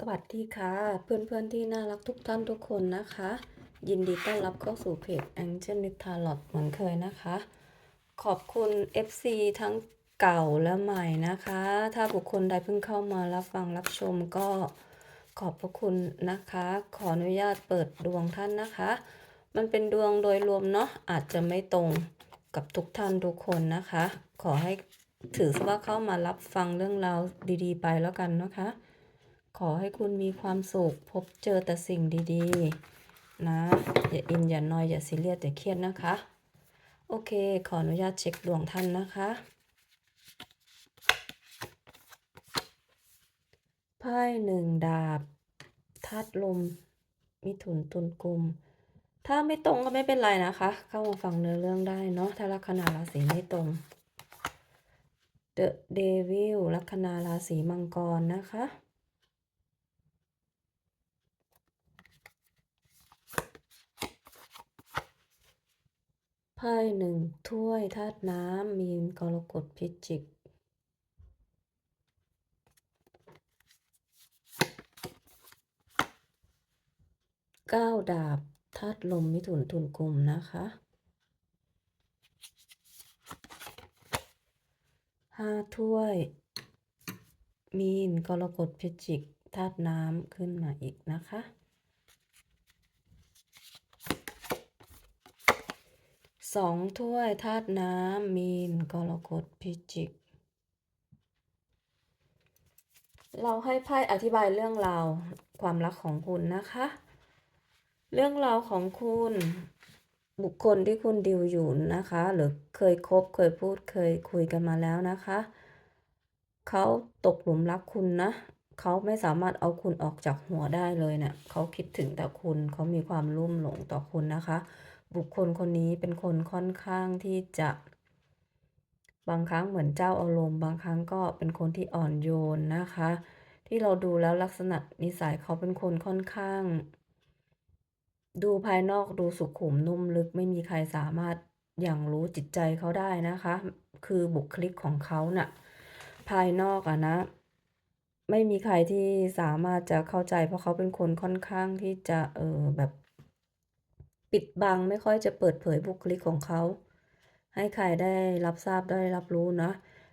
สวัสดีค่ะ เพื่อนๆที่น่ารักทุกท่านทุกคนนะคะ ยินดีต้อนรับเข้าสู่เพจ Angel n i t a l o t เหมือนเคยนะคะ ขอบคุณ FC ทั้งเก่าและใหม่นะคะ ถ้าบุคคลใดเพิ่งเข้ามารับฟังรับชมก็ขอบพระคุณนะคะ ขออนุญาตเปิดดวงท่านนะคะ มันเป็นดวงโดยรวมเนาะอาจจะไม่ตรงกับทุกท่านทุกคนนะคะ ขอให้ถือว่าเข้ามารับฟังเรื่องราวดีๆ ไปแล้วกันนะคะ ขอให้คุณมีความสุข พบเจอแต่สิ่งดีๆ นะ อย่าอินอย่านอยอย่าซีเรียสอย่าเครียดนะคะ โอเค ขออนุญาตเช็คดวงท่านนะคะ ไพ่หนึ่งดาบธาตุลม มิถุนตุลกุม ถ้าไม่ตรงก็ไม่เป็นไรนะคะ เข้ามาฟังเนื้อเรื่องได้เนาะถ้าลัคนาราศีไม่ตรง The Devil ลัคนาราศีมังกรนะคะ ไพ่หนึ่งถ้วยธาตุน้ำมีนกรกฎพิจิก เก้าดาบธาตุลมมิถุนตุลกุมนะคะ ห้าถ้วย มีนกรกฎพิจิกธาตุน้ำขึ้นมาอีกนะคะ สองถ้วยธาตุน้ำมีนกรกฎพิจิก เราให้ไพ่อธิบายเรื่องราวความรักของคุณนะคะ เรื่องราวของคุณบุคคลที่คุณดิวอยู่นะคะ หรือเคยคบเคยพูดเคยคุยกันมาแล้วนะคะเขาตกหลุมรักคุณนะเขาไม่สามารถเอาคุณออกจากหัวได้เลยเนะี่ยเขาคิดถึงแต่คุณเขามีความรุ่มหลงต่อคุณนะคะ บุคคลคนนี้เป็นคนค่อนข้างที่จะ บางครั้งเหมือนเจ้าอารมณ์บางครั้งก็เป็นคนที่อ่อนโยนนะคะ ที่เราดูแล้วลักษณะนิสัยเขาเป็นคนค่อนข้าง ดูภายนอกดูสุขุมนุ่มลึกไม่มีใครสามารถอย่างรู้จิตใจเขาได้นะคะ คือบุคลิกของเขาน่ะภายนอกอะนะ ไม่มีใครที่สามารถจะเข้าใจ เพราะเขาเป็นคนค่อนข้างที่จะเออแบบ ปิดบังไม่ค่อยจะเปิดเผยบุคลิกของเขา ให้ใครได้รับทราบได้รับรู้นะ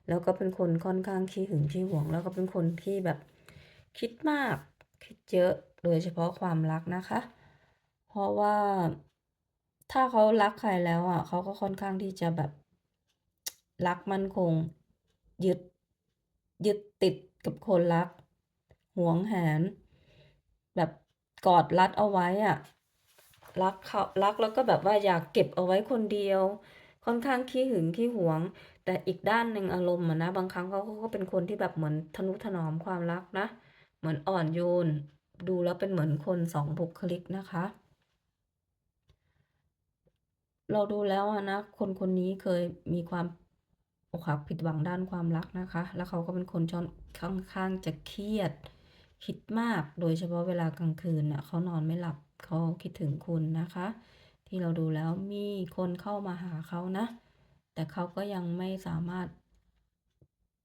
แล้วก็เป็นคนค่อนข้างขี้หึงขี้หวง แล้วก็เป็นคนที่แบบคิดมากคิดเยอะโดยเฉพาะความรักนะคะ เพราะว่าถ้าเขารักใครแล้วอะเขาก็ค่อนข้างที่จะแบบรักมั่นคง ยึดยึดติดกับคนรักหวงแหน แบบกอดรัดเอาไว้อะ รักเขารักแล้วก็แบบว่าอยากเก็บเอาไว้คนเดียว ค่อนข้างขี้หึงขี้หวง แต่อีกด้านหนึ่งอารมณ์อะนะบางครั้งเขาก็เป็นคนที่แบบเหมือนทนุถนอมความรักนะ เหมือนอ่อนโยน ดูแล้วเป็นเหมือนคนสองบุคลิกนะคะ เราดูแล้วนะ คนคนนี้เคยมีความอกหักผิดหวังด้านความรักนะคะ แล้วเขาก็เป็นคนชอนค่อนข้างจะเครียด คิดมาก โดยเฉพาะเวลากลางคืนน่ะเขานอนไม่หลับ เขาคิดถึงคุณนะคะ ที่เราดูแล้วมีคนเข้ามาหาเขานะ แต่เขาก็ยังไม่สามารถ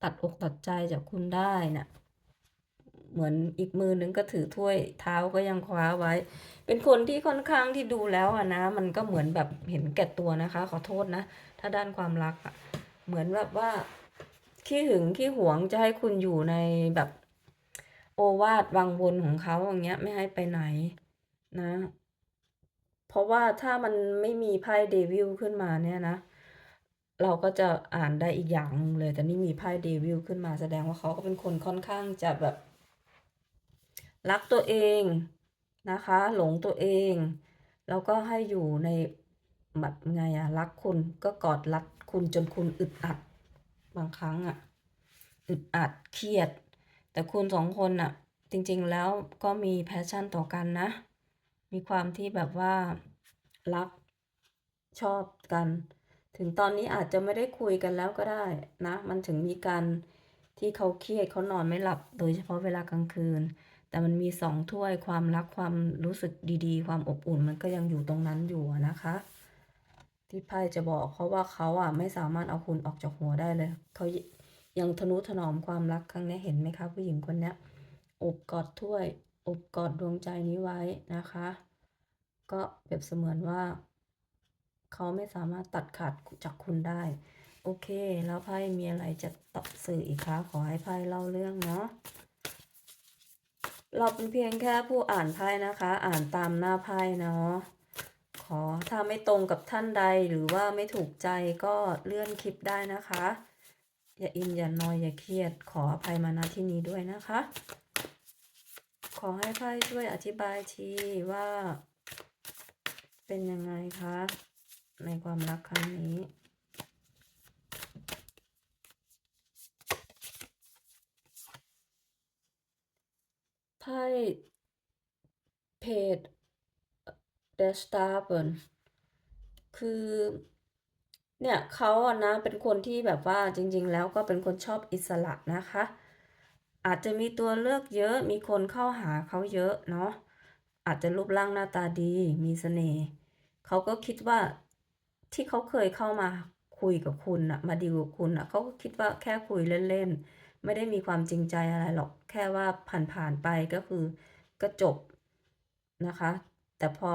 ตัดอกตัดใจจากคุณได้น่ะเหมือนอีกมือนึงก็ถือถ้วยเท้าก็ยังคว้าไว้ เป็นคนที่ค่อนข้างที่ดูแล้วอะนะ มันก็เหมือนแบบเห็นแก่ตัวนะคะ ขอโทษนะ ถ้าด้านความรักอะเหมือนแบบว่าขี้หึงขี้หวงจะให้คุณอยู่ในแบบโอวาทวังวนของเขาอย่างเงี้ยไม่ให้ไปไหน นะ เพราะว่าถ้ามันไม่มีไพ่เดวิลขึ้นมาเนี่ยนะ เราก็จะอ่านได้อีกอย่างเลย แต่นี่มีไพ่เดวิลขึ้นมาแสดงว่าเขาก็เป็นคนค่อนข้างจะแบบ รักตัวเองนะคะ หลงตัวเอง แล้วก็ให้อยู่ในแบบไงอะรักคุณก็กอดรัดคุณจนคุณอึดอัด บางครั้งอะอึดอัดเครียด แต่คุณสองคนน่ะจริงๆแล้วก็มีแพชชั่นต่อกันนะ มีความที่แบบว่ารักชอบกัน ถึงตอนนี้อาจจะไม่ได้คุยกันแล้วก็ได้นะ มันถึงมีการที่เขาเครียดเขานอนไม่หลับ โดยเฉพาะเวลากลางคืน แต่มันมีสองถ้วยความรักความรู้สึกดีๆ ความอบอุ่นมันก็ยังอยู่ตรงนั้นอยู่นะคะ ที่ไพ่จะบอกเขาว่าเขาอะไม่สามารถเอาคุณออกจากหัวได้เลยเขายังทนุถนอมความรักครั้งนี้เห็นไหมคะผู้หญิงคนนี้อบกอดถ้วย อบกอดดวงใจนี้ไว้นะคะ ก็เปรียบเสมือนว่า เขาไม่สามารถตัดขาดจากคุณได้ โอเค แล้วไพ่มีอะไรจะตอบสื่ออีกคะขอให้ไพ่เล่าเรื่องเนาะเราเป็นเพียงแค่ผู้อ่านไพ่นะคะ อ่านตามหน้าไพ่เนาะขอถ้าไม่ตรงกับท่านใดหรือว่าไม่ถูกใจก็เลื่อนคลิปได้นะคะ อย่าอินอย่านอยอย่าเครียดขออภัยมาณที่นี้ด้วยนะคะ ขอให้ไพ่ช่วยอธิบายทีว่า เป็นยังไงคะ ในความรักครั้งนี้ไพ่เพจเดสตาเปิลคือ เนี่ยเขาอะนะเป็นคนที่แบบว่าจริง ๆ แล้วก็เป็นคนชอบอิสระนะคะ อาจจะมีตัวเลือกเยอะ มีคนเข้าหาเขาเยอะเนาะ อาจจะรูปร่างหน้าตาดี มีเสน่ห์เขาก็คิดว่าที่เขาเคยเข้ามาคุยกับคุณอะมาดีลกับคุณอะเขาก็คิดว่าแค่คุยเล่นๆ ไม่ได้มีความจริงใจอะไรหรอก แค่ว่าผ่านๆไปก็คือก็จบนะคะ แต่พอ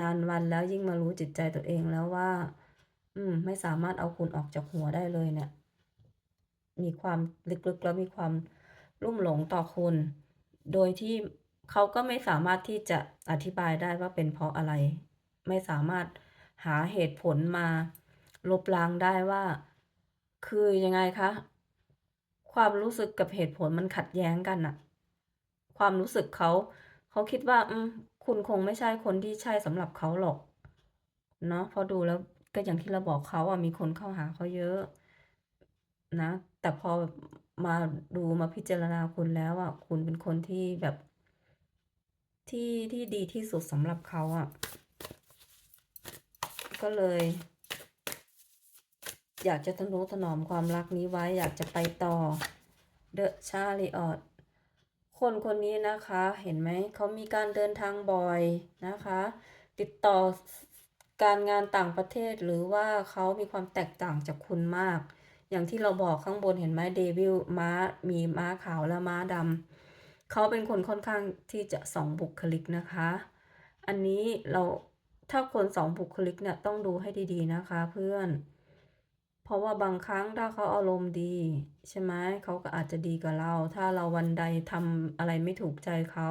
นานวันแล้วยิ่งมารู้จิตใจตัวเองแล้วว่า อืม ไม่สามารถเอาคุณออกจากหัวได้เลยเนี่ย มีความลึกๆแล้วมีความ ลุ่มหลงต่อคุณ โดยที่เขาก็ไม่สามารถที่จะอธิบายได้ว่าเป็นเพราะอะไร ไม่สามารถหาเหตุผลมาลบล้างได้ว่า คือยังไงคะ ความรู้สึกกับเหตุผลมันขัดแย้งกันอะความรู้สึกเขาเขาคิดว่าอืมคุณคงไม่ใช่คนที่ใช่สำหรับเขาหรอก เนาะพราะดูแล้วก็อย่างที่เราบอกเขาอะมีคนเข้าหาเขาเยอะ นะ แต่พอ มาดูมาพิจารณาคุณแล้วอะคุณเป็นคนที่แบบ ที่ที่ดีที่สุดสำหรับเขาอะ ก็เลย อยากจะทนุถนอมความรักนี้ไว้ อยากจะไปต่อ The Chariot คนคนนี้นะคะเห็นไหมเขามีการเดินทางบ่อยนะคะ ติดต่อการงานต่างประเทศหรือว่าเขามีความแตกต่างจากคุณมาก อย่างที่เราบอกข้างบนเห็นไหมเดวิลม้ามีม้าขาวและม้าดำเขาเป็นคนค่อนข้างที่จะสองบุคลิกนะคะ อันนี้เราถ้าคนสองบุคลิกเนี่ยต้องดูให้ดีๆนะคะเพื่อน เพราะว่าบางครั้งถ้าเขาอารมณ์ดี ใช่ไหมเขาก็อาจจะดีกับเรา ถ้าเราวันใดทำอะไรไม่ถูกใจเขา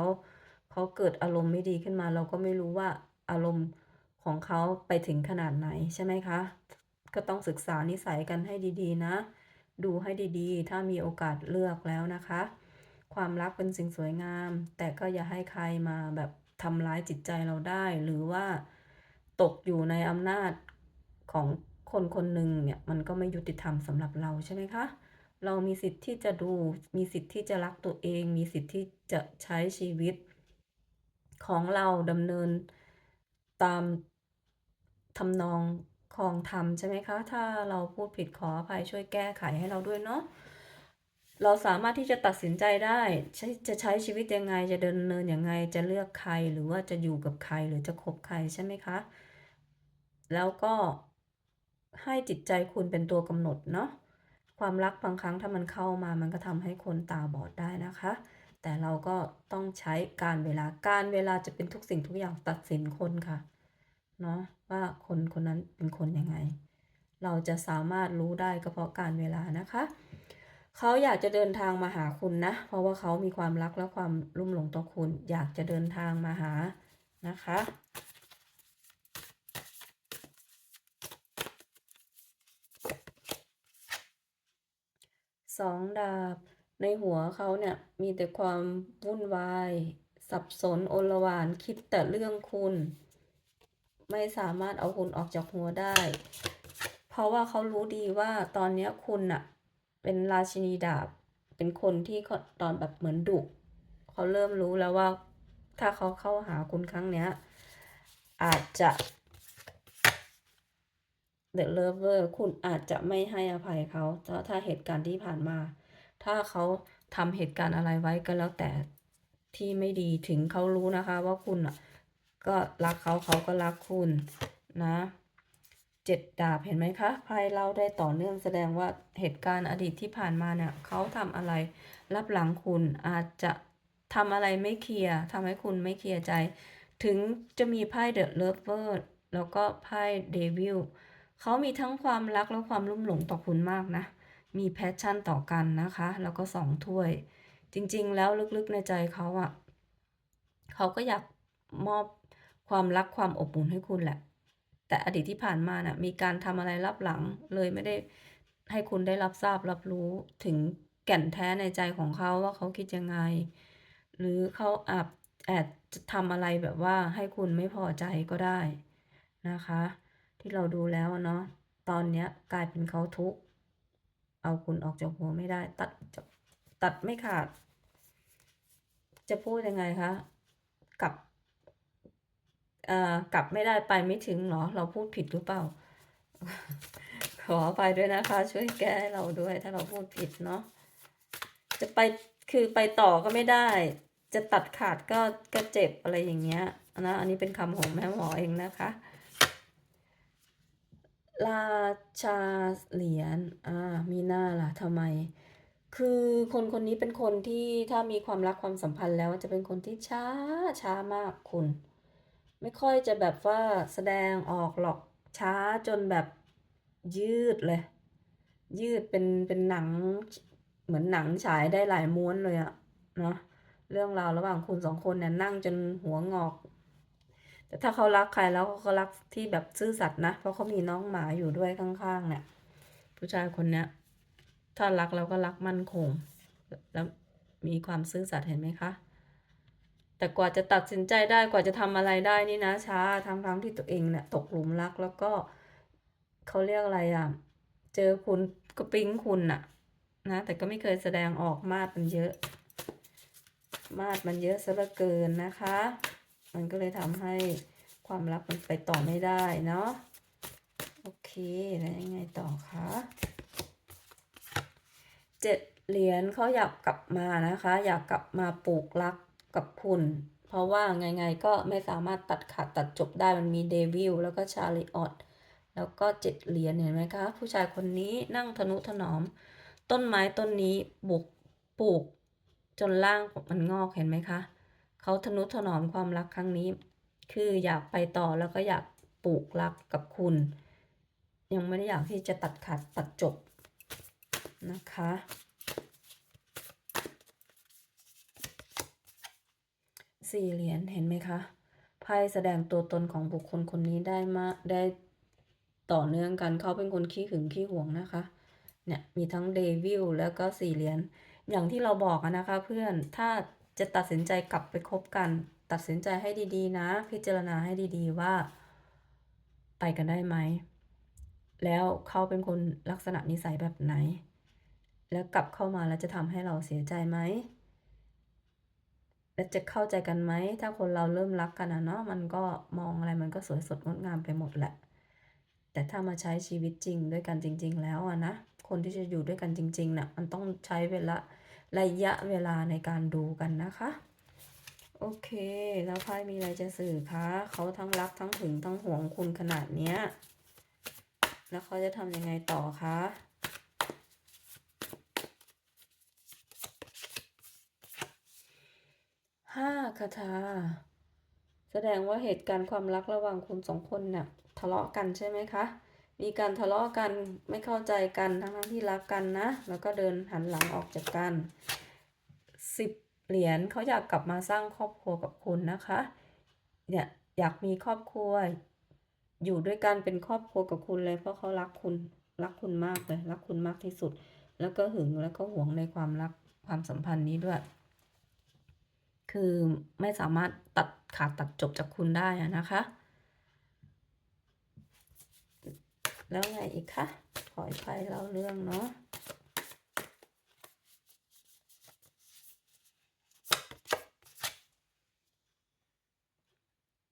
เขาเกิดอารมณ์ไม่ดีขึ้นมา เราก็ไม่รู้ว่าอารมณ์ของเขาไปถึงขนาดไหนใช่ไหมคะ ก็ต้องศึกษานิสัยกันให้ดีๆ นะ ดูให้ดีๆ ถ้ามีโอกาสเลือกแล้วนะคะ ความรักเป็นสิ่งสวยงาม แต่ก็อย่าให้ใครมาแบบทำร้ายจิตใจเราได้ หรือว่าตกอยู่ในอำนาจของคนคนหนึ่งเนี่ยมันก็ไม่ยุติธรรมสำหรับเราใช่ไหมคะ เรามีสิทธิ์ที่จะดู มีสิทธิ์ที่จะรักตัวเอง มีสิทธิ์ที่จะใช้ชีวิต ของเราดำเนินตามทำนอง คลองธรรมใช่ไหมคะ ถ้าเราพูดผิดขออภัยช่วยแก้ไขให้เราด้วยเนาะเราสามารถที่จะตัดสินใจได้จะใช้ชีวิตยังไงจะเดินเนินยังไงจะเลือกใครหรือว่าจะอยู่กับใครหรือจะคบใครใช่ไหมคะ แล้วก็ให้จิตใจคุณเป็นตัวกำหนดเนาะความรักบางครั้งถ้ามันเข้ามามันก็ทำให้คนตาบอดได้นะคะ แต่เราก็ต้องใช้การเวลาการเวลาจะเป็นทุกสิ่งทุกอย่างตัดสินคนค่ะ เนาะว่าคนคนนั้นเป็นคนยังไง เราจะสามารถรู้ได้ก็เพราะการเวลานะคะ เขาอยากจะเดินทางมาหาคุณนะ เพราะว่าเขามีความรักและความลุ่มหลงต่อคุณ อยากจะเดินทางมาหานะคะสองดาบในหัวเขาเนี่ยมีแต่ความวุ่นวาย สับสนโอลหม่านคิดแต่เรื่องคุณ ไม่สามารถเอาคุณออกจากหัวได้ เพราะว่าเขารู้ดีว่าตอนนี้คุณน่ะเป็นราชินีดาบ เป็นคนที่ตอนแบบเหมือนดุเขาเริ่มรู้แล้วว่า ถ้าเขาเข้าหาคุณครั้งเนี้ย อาจจะ The Lover คุณอาจจะไม่ให้อภัยเขาถ้าถ้าเหตุการณ์ที่ผ่านมา ถ้าเขาทำเหตุการณ์อะไรไว้ก็แล้วแต่ที่ไม่ดีถึงเขารู้นะคะ ว่าคุณอะ ก็รักเขาเขาก็รักคุณนะเจ็ดดาบเห็นไหมคะไพ่เล่าได้ต่อเนื่องแสดงว่าเหตุการณ์อดีตที่ผ่านมาเนี่ยเขาทำอะไรรับหลังคุณอาจจะทำอะไรไม่เคลียร์ทำให้คุณไม่เคลียร์ใจ ถึงจะมีไพ่เดอะเลิฟเวอร์แล้วก็ไพ่เดวิลเขามีทั้งความรักและความลุ่มหลงต่อคุณมากนะ มีแพชชั่นต่อกันนะคะ แล้วก็สองถ้วย จริงๆ แล้วลึกๆในใจเขาอะเขาก็อยากมอบ ความรักความอบอุ่นให้คุณแหละ แต่อดีตที่ผ่านมาน่ะมีการทำอะไรลับหลังเลยไม่ได้ให้คุณได้รับทราบรับรู้ถึงแก่นแท้ในใจของเขาว่าเขาคิดยังไง หรือเขาอาจแอบจะทำอะไรแบบว่าให้คุณไม่พอใจก็ได้นะคะ ที่เราดูแล้วเนาะตอนเนี้ยกลายเป็นเขาทุกข์เอาคุณออกจากหัวไม่ได้ ตัดตัดไม่ขาด จะพูดยังไงคะกับ กลับไม่ได้ไปไม่ถึงเหรอ เราพูดผิดหรือเปล่า ขออภัยด้วยนะคะ ช่วยแก้เราด้วยถ้าเราพูดผิดเนาะจะไปคือไปต่อก็ไม่ได้ จะตัดขาดก็ก็เจ็บอะไรอย่างเงี้ยนะอันนี้เป็นคำของแม่หมอเองนะคะ ราชาเหรียญอ่ามีหน้าล่ะทำไม คือคนคนนี้เป็นคนที่ถ้ามีความรักความสัมพันธ์แล้วจะเป็นคนที่ช้าช้ามากคุณ ไม่ค่อยจะแบบว่าแสดงออกหรอกช้าจนแบบยืดเลย ยืดเป็นเป็นหนังเหมือนหนังฉายได้หลายม้วนเลยอะเนาะเรื่องราวระหว่างคุณสองคนเนี่ยนั่งจนหัวงอก แต่ถ้าเขารักใครแล้วเขาก็รักที่แบบซื่อสัตย์นะ เพราะเขามีน้องหมาอยู่ด้วยข้างๆเนี่ย ผู้ชายคนเนี้ยถ้ารักแล้วก็รักมั่นคง แล้วมีความซื่อสัตย์เห็นไหมคะ แต่กว่าจะตัดสินใจได้กว่าจะทำอะไรได้นี่นะช้าทั้งทั้งที่ตัวเองเนี่ยตกหลุมรักแล้วก็เขาเรียกอะไรอะ เจอคุณก็ปิ๊งคุณน่ะ นะ แต่ก็ไม่เคยแสดงออกมาดมันเยอะ มาดมันเยอะซะเหลือเกินนะคะ มันก็เลยทำให้ความรักมันไปต่อไม่ได้เนาะโอเคแล้วยังไงต่อคะเจ็ดเหรียญเขาอยากกลับมานะคะ อยากกลับมาปลูกรัก กับคุณ เพราะว่าไงๆก็ไม่สามารถตัดขาดตัดจบได้มันมีเดวิลแล้วก็ชาลิออตแล้วก็เจ็ดเหรียญเห็นไหมคะ ผู้ชายคนนี้นั่งทนุถนอม ต้นไม้ต้นนี้บุกปลูก จนร่างมันงอกเห็นไหมคะเขาทนุถนอมความรักครั้งนี้ คืออยากไปต่อแล้วก็อยากปลูกรักกับคุณ ยังไม่ได้อยากที่จะตัดขาดตัดจบนะคะ สี่เหรียญเห็นไหมคะไพ่แสดงตัวตนของบุคคลคนนี้ได้มาได้ต่อเนื่องกันเขาเป็นคนขี้หึงขี้หวงนะคะ เนี่ยมีทั้งเดวิลแล้วก็สี่เหรียญอย่างที่เราบอกนะคะเพื่อนถ้าจะตัดสินใจกลับไปคบกัน ตัดสินใจให้ดีๆ นะ พิจารณาให้ดีๆว่าไปกันได้ไหม แล้วเขาเป็นคนลักษณะนิสัยแบบไหน แล้วกลับเข้ามาแล้วจะทำให้เราเสียใจไหม และจะเข้าใจกันไหม ถ้าคนเราเริ่มรักกันอะเนาะมันก็มองอะไรมันก็สวยสดงดงามไปหมดแหละ แต่ถ้ามาใช้ชีวิตจริงด้วยกันจริง ๆ แล้วอะนะคนที่จะอยู่ด้วยกันจริงๆน่ะมันต้องใช้เวลาระยะเวลาในการดูกันนะคะ โอเค แล้วไพ่มีอะไรจะสื่อคะเขาทั้งรักทั้งถึงทั้งห่วงคุณขนาดเนี้ยแล้วเขาจะทำยังไงต่อคะ ห้าคาถา แสดงว่าเหตุการณ์ความรักระหว่างคุณสองคนเนี่ยทะเลาะกันใช่ไหมคะ มีการทะเลาะกันไม่เข้าใจกันทั้งทั้งที่รักกันนะ แล้วก็เดินหันหลังออกจากกันสิบเหรียญเขาอยากกลับมาสร้างครอบครัวกับคุณนะคะ เนี่ยอยากมีครอบครัว อยู่ด้วยกันเป็นครอบครัวกับคุณเลย เพราะเขารักคุณรักคุณมากเลยรักคุณมากที่สุด แล้วก็หึงแล้วก็หวงในความรักความสัมพันธ์นี้ด้วย คือไม่สามารถตัดขาดตัดจบจากคุณได้นะคะ แล้วไงอีกคะขออีกไพ่เล่าเรื่องเนาะ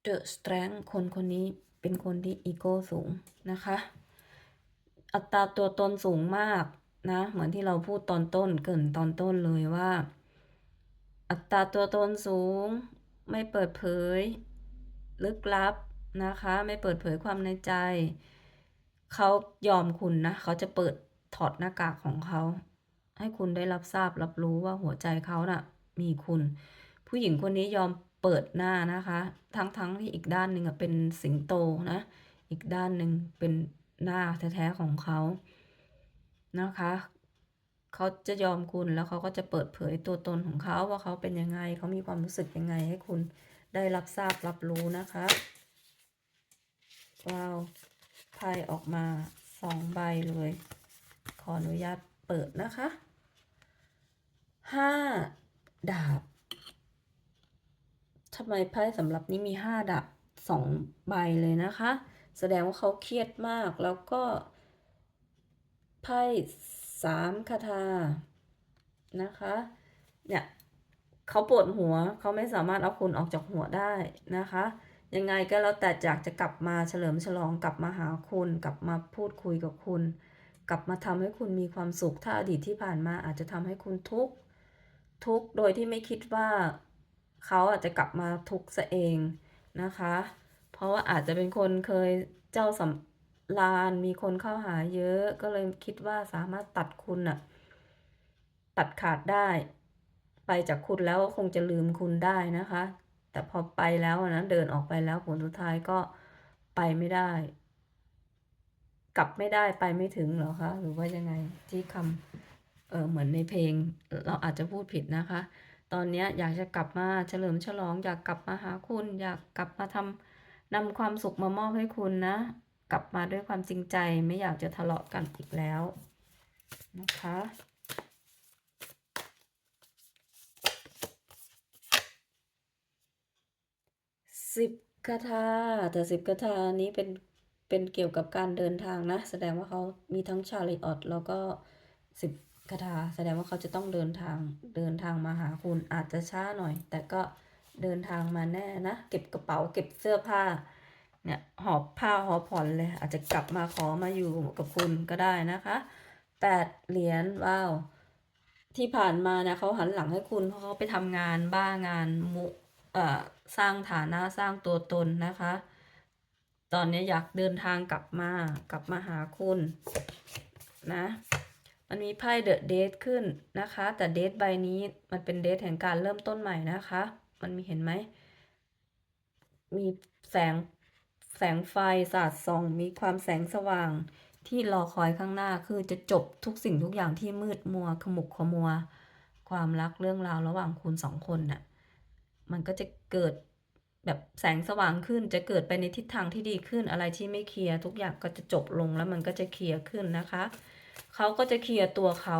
The Strength คนคนนี้เป็นคนที่อีโก้สูงนะคะ อัตราตัวตนสูงมากนะ เหมือนที่เราพูดตอนต้นเกินตอนต้นเลยว่า อัตราตัวตนสูง ไม่เปิดเผย ลึกลับนะคะ ไม่เปิดเผยความในใจ เขายอมคุณนะ เขาจะเปิดถอดหน้ากากของเขา ให้คุณได้รับทราบรับรู้ว่าหัวใจเขาน่ะ มีคุณ ผู้หญิงคนนี้ยอมเปิดหน้านะคะ ทั้งๆที่อีกด้านหนึ่งเป็นสิงโตนะ อีกด้านหนึ่งเป็นหน้าแท้ๆของเขานะคะ เขาจะยอมคุณแล้วเขาก็จะเปิดเผยตัวตนของเขาว่าเขาเป็นยังไง เขามีความรู้สึกยังไงให้คุณได้รับทราบรับรู้นะคะว้าวไพ่ออกมาสองใบเลย ขออนุญาตเปิดนะคะห้าดาบทำไมไพ่สำหรับนี้มีห้าดาบสองใบเลยนะคะ แสดงว่าเขาเครียดมากแล้วก็ไพ่ สามคาถานะคะ เนี่ยเขาปวดหัวเขาไม่สามารถเอาคุณออกจากหัวได้นะคะ ยังไงก็แล้วแต่อยากจะกลับมาเฉลิมฉลองกลับมาหาคุณ กลับมาพูดคุยกับคุณ กลับมาทำให้คุณมีความสุขถ้าอดีตที่ผ่านมาอาจจะทำให้คุณทุกข์ทุกข์โดยที่ไม่คิดว่าเขาอาจจะกลับมาทุกข์ซะเองนะคะ เพราะว่าอาจจะเป็นคนเคยเจ้าสำ ราญมีคนเข้าหาเยอะก็เลยคิดว่าสามารถตัดคุณอะตัดขาดได้ ไปจากคุณแล้วคงจะลืมคุณได้นะคะ แต่พอไปแล้วนะเดินออกไปแล้วผลสุดท้ายก็ไปไม่ได้ กลับไม่ได้ไปไม่ถึงหรอคะหรือว่ายังไงที่คำเออเหมือนในเพลง เราอาจจะพูดผิดนะคะ ตอนนี้อยากจะกลับมาเฉลิมฉลอง อยากกลับมาหาคุณ อยากกลับมาทำนำความสุขมามอบให้คุณนะ กลับมาด้วยความจริงใจไม่อยากจะทะเลาะกันอีกแล้วนะคะสิบคาถาแต่สิบคาถานี้เป็นเป็นเกี่ยวกับการเดินทางนะ แสดงว่าเขามีทั้งชาลิออตแล้วก็สิบคาถาแสดงว่าเขาจะต้องเดินทางเดินทางมาหาคุณอาจจะช้าหน่อย แต่ก็เดินทางมาแน่นะ เก็บกระเป๋าเก็บเสื้อผ้า เนี่ยหอบผ้าหอบผ่อนเลย อาจจะกลับมาขอมาอยู่กับคุณก็ได้นะคะแปดเหรียญว้าวที่ผ่านมาเนี่ยเขาหันหลังให้คุณเพราะเขาไปทำงานบ้างานมุเอ่อสร้างฐานะสร้างตัวตนนะคะ ตอนนี้อยากเดินทางกลับมากลับมาหาคุณนะมันมีไพ่เดอะเดทขึ้นนะคะ แต่เดทใบนี้มันเป็นเดทแห่งการเริ่มต้นใหม่นะคะ มันมีเห็นไหมมีแสง แสงไฟสาดส่องมีความแสงสว่าง ที่รอคอยข้างหน้าคือจะจบทุกสิ่งทุกอย่างที่มืดมัวขมุกขมัว ความรักเรื่องราวระหว่างคุณสองคนน่ะมันก็จะเกิดแบบแสงสว่างขึ้นจะเกิดไปในทิศทางที่ดีขึ้นอะไรที่ไม่เคลียร์ทุกอย่างก็จะจบลงแล้วมันก็จะเคลียร์ขึ้นนะคะ เขาก็จะเคลียร์ตัวเขา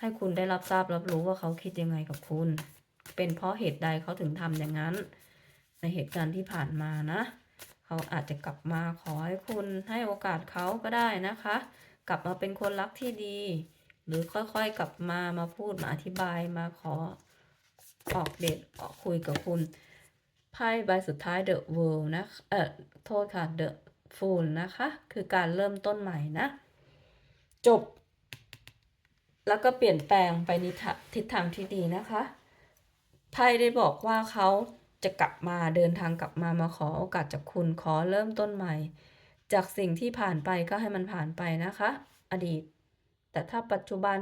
ให้คุณได้รับทราบรับรู้ว่าเขาคิดยังไงกับคุณ เป็นเพราะเหตุใดเขาถึงทำอย่างนั้น ในเหตุการณ์ที่ผ่านมานะ เขาอาจจะกลับมาขอให้คุณให้โอกาสเขาก็ได้นะคะ กลับมาเป็นคนรักที่ดี หรือค่อยๆกลับมามาพูดมาอธิบายมาขอออกเดทออกคุยกับคุณไพ่ใบสุดท้าย The World นะเออโทษค่ะ The Fool นะคะ คือการเริ่มต้นใหม่นะ จบ แล้วก็เปลี่ยนแปลงไปในทิศทางที่ดีนะคะไพ่ได้บอกว่าเขา จะกลับมาเดินทางกลับมามาขอโอกาสจากคุณขอเริ่มต้นใหม่ จากสิ่งที่ผ่านไปก็ให้มันผ่านไปนะคะ อดีต แต่ถ้าปัจจุบัน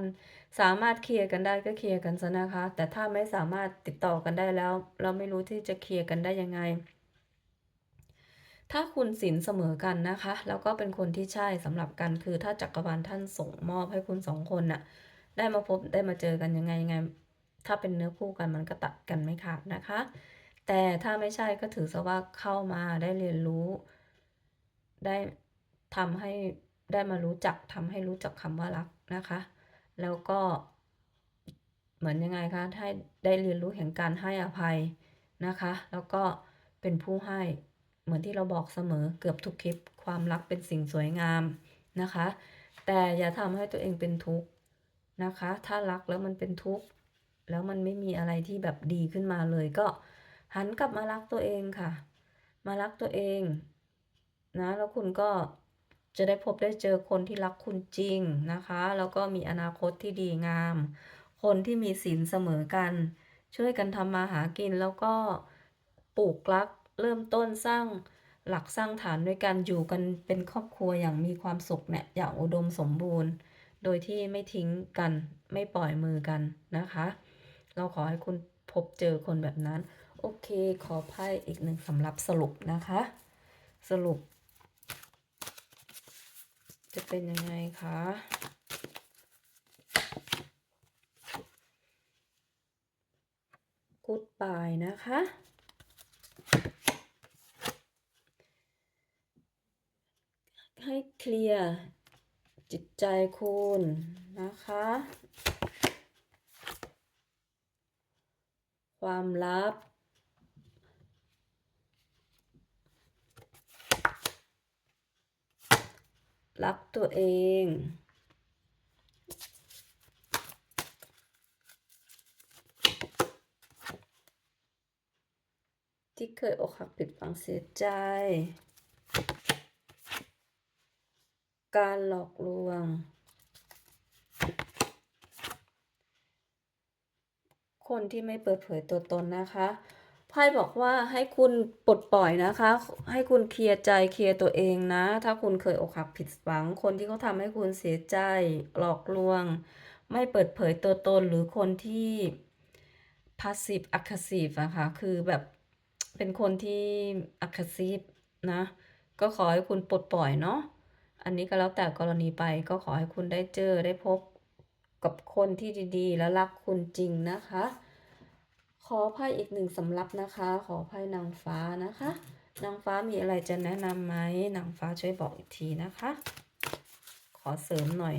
สามารถเคลียร์กันได้ก็เคลียร์กันซะนะคะ แต่ถ้าไม่สามารถติดต่อกันได้แล้ว เราไม่รู้ที่จะเคลียร์กันได้ยังไง ถ้าคุณสินเสมอกันนะคะ แล้วก็เป็นคนที่ใช่สำหรับกันคือถ้าจักรวาลท่านส่งมอบให้คุณสองคนน่ะได้มาพบได้มาเจอกันยังไงยังไง ถ้าเป็นเนื้อคู่กันมันก็ตัดกันไม่ขาดนะคะ แต่ถ้าไม่ใช่ก็ถือซะว่าเข้ามาได้เรียนรู้ ได้ทำให้ได้มารู้จักทำให้รู้จักคำว่ารักนะคะ แล้วก็เหมือนยังไงคะให้ได้เรียนรู้แห่งการให้อภัยนะคะ แล้วก็เป็นผู้ให้เหมือนที่เราบอกเสมอเกือบทุกคลิปความรักเป็นสิ่งสวยงามนะคะ แต่อย่าทำให้ตัวเองเป็นทุกข์นะคะ ถ้ารักแล้วมันเป็นทุกข์แล้วมันไม่มีอะไรที่แบบดีขึ้นมาเลยก็ หันกลับมารักตัวเองค่ะ มารักตัวเองนะแล้วคุณก็จะได้พบได้เจอคนที่รักคุณจริงนะคะ แล้วก็มีอนาคตที่ดีงาม คนที่มีศีลเสมอกัน ช่วยกันทำมาหากินแล้วก็ปลูกรักเริ่มต้นสร้างหลักสร้างฐานด้วยกันอยู่กันเป็นครอบครัวอย่างมีความสุขเนี่ยอย่างอุดมสมบูรณ์ โดยที่ไม่ทิ้งกันไม่ปล่อยมือกันนะคะ เราขอให้คุณพบเจอคนแบบนั้น โอเค ขอไพ่อีกหนึ่งสำหรับสรุปนะคะ สรุป จะเป็นยังไงคะกูดบายนะคะ ให้เคลียร์จิตใจคุณนะคะ ความลับ รักตัวเอง ที่เคยอกหักผิดหวังเสียใจ การหลอกลวง คนที่ไม่เปิดเผยตัวตนนะคะ ไพ่บอกว่าให้คุณปลดปล่อยนะคะ ให้คุณเคลียร์ใจเคลียร์ตัวเองนะ ถ้าคุณเคยอกหักผิดหวัง คนที่เขาทำให้คุณเสียใจ หลอกลวง ไม่เปิดเผยตัวตนหรือคนที่ passive aggressive อะค่ะคือแบบเป็นคนที่ aggressive นะ ก็ขอให้คุณปลดปล่อยเนาะอันนี้ก็แล้วแต่กรณีไปก็ขอให้คุณได้เจอได้พบกับคนที่ดีๆ และรักคุณจริงนะคะ อไพ่อีกหนึ่งสำรับนะคะ ขอไพ่นางฟ้านะคะ นางฟ้ามีอะไรจะแนะนำไหมนางฟ้าช่วยบอกอีกทีนะคะ ขอเสริมหน่อย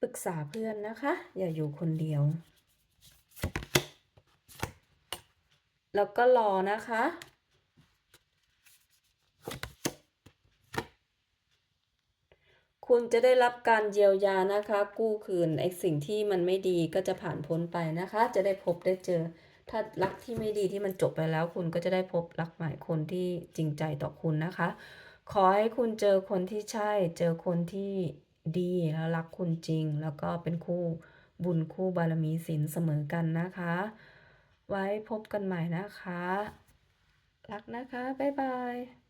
ปรึกษาเพื่อนนะคะ อย่าอยู่คนเดียว แล้วก็รอนะคะ คุณจะได้รับการเยียวยานะคะ กู้คืนไอ้สิ่งที่มันไม่ดีก็จะผ่านพ้นไปนะคะ จะได้พบได้เจอ ถ้ารักที่ไม่ดีที่มันจบไปแล้ว คุณก็จะได้พบรักใหม่คนที่จริงใจต่อคุณนะคะ ขอให้คุณเจอคนที่ใช่ เจอคนที่ดีแล้วรักคุณจริง แล้วก็เป็นคู่บุญคู่บารมีศีลเสมอกันนะคะ ไว้พบกันใหม่นะคะ รักนะคะ บ๊ายบาย